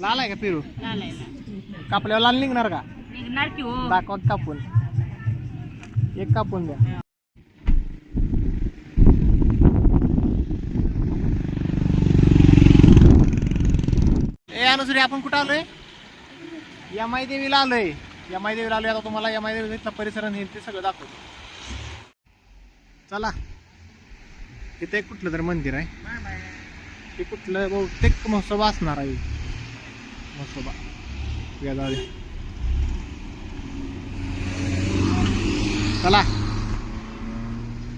लाल आहे का पेरू? कापल्यावर लाल निघणार का? निघणार की हो. दाखवा कापून. एक कापून द्या. ए अनुसरी आपण कुठं आलोय? यमाई देवीला आलोय. यमाई देवीला आलोय. आता तुम्हाला यमाई देवी इथला परिसर आणि हे ते सगळं दाखवतो. चला. तिथे एक कुठलं तर मंदिर आहे. ते कुठलं बहुतेक महोत्सव असणार आहे. जाऊ दे. चला.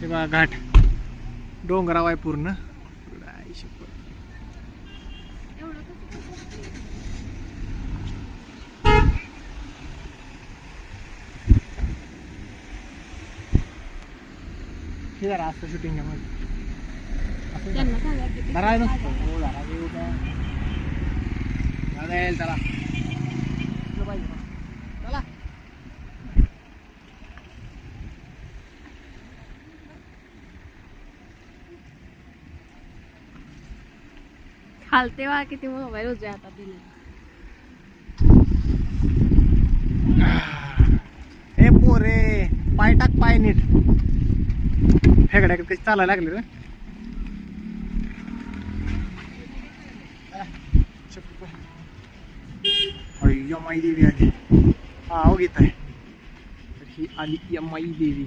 हे बघा घाट. डोंगराव आहे पूर्ण. हे जरा असतं शूटिंग असं त्यांना सांगा किती जरा आहे नसतं हो चला. चला. खालते वा किती मोबाईल उजव्या हातात दिले ए पोरे पाय टाक पाय नीट. फेकड्या कशी चालायला लागले रे यमाई देवी आली. हा हो घेत आहे तर ही आली यमाई देवी.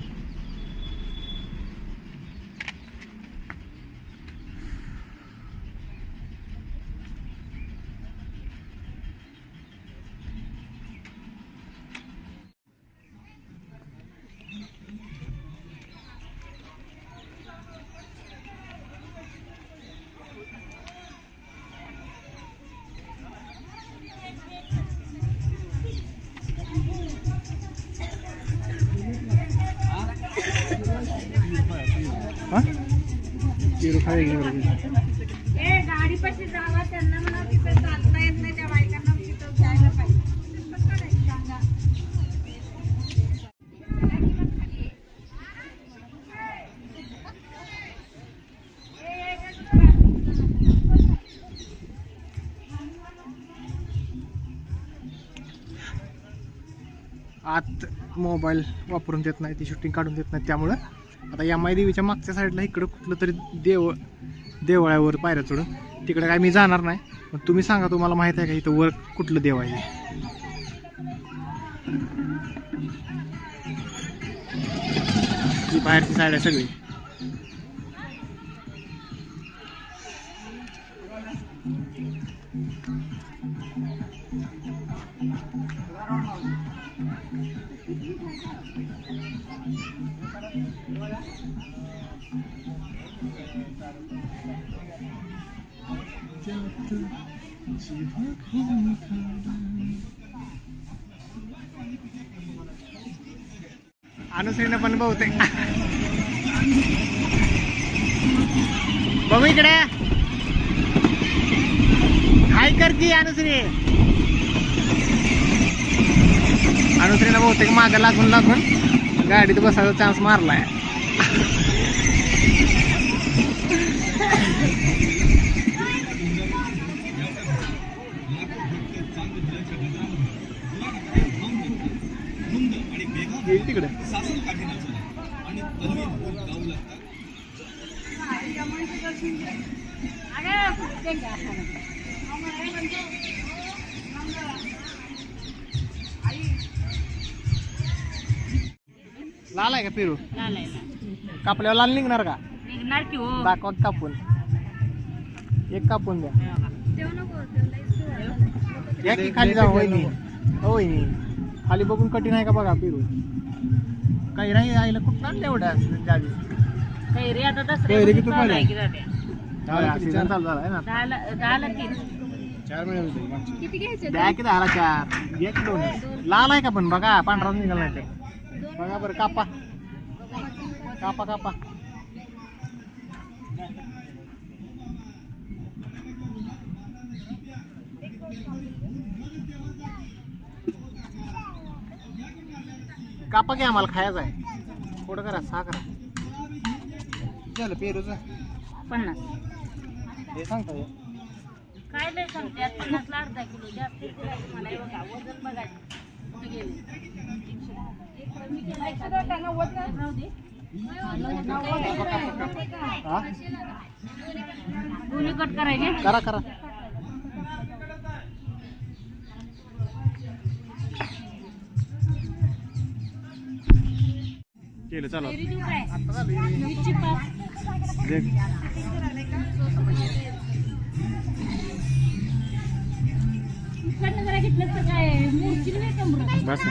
तिथं जायला पाहिजे. आत मोबाईल वापरून देत नाही ती शूटिंग काढून देत नाही. त्यामुळं आता यमाई देवीच्या मागच्या साईडला इकडं कुठलं तरी देव देवळावर पायऱ्या चढून तिकडे काय मी जाणार नाही. पण तुम्ही सांगा तुम्हाला माहीत आहे का इथं वर कुठलं देव आहे? बाहेरची साईड आहे सगळी. अनुश्रीनं पण बहुतेक बघू इकडे हाय करती अनुश्री अनुश्रीनं बहुतेक मागं लागून लागून गाडीत बसायचा चान्स मारलाय. तिकडे आणि लाल आहे का पेरू? कापल्यावर लाल निघणार का? निघणार की हो. दाखवा कापून. एक कापून द्या. या की खाली जाऊ वहिनी वहिनी खाली बघून कठीण आहे का बघा पेरू? काही नाही आईला कुठं आणलं एवढ्या जावी काही रे आता कैरी किती दसऱ्या रुपयाला आहे? चालू झाला आहे ना दहाला दहाला तीन चार महिने किती घ्यायचे द्या की दहाला चार? घ्या की दोन. लाल आहे का पण? बघा पांढरा निघाला नाही ते बघा बरं कापा. कापा कापा. कापा की आम्हाला खायचं आहे. थोडं करा सहा करा. झालं पेरूचं. पन्नास. हे सांगता हे. काय नाही सांगते पन्नासला अर्धा किलो जास्त करायचं मला हे बघा वजन बघायचं कुठे गेले. राहू दे हा दोन्ही कट करायचे करा करा. केलं चला. तरी इकडनं जरा घेतलं तर काय? मिरची नाही कमरत बस.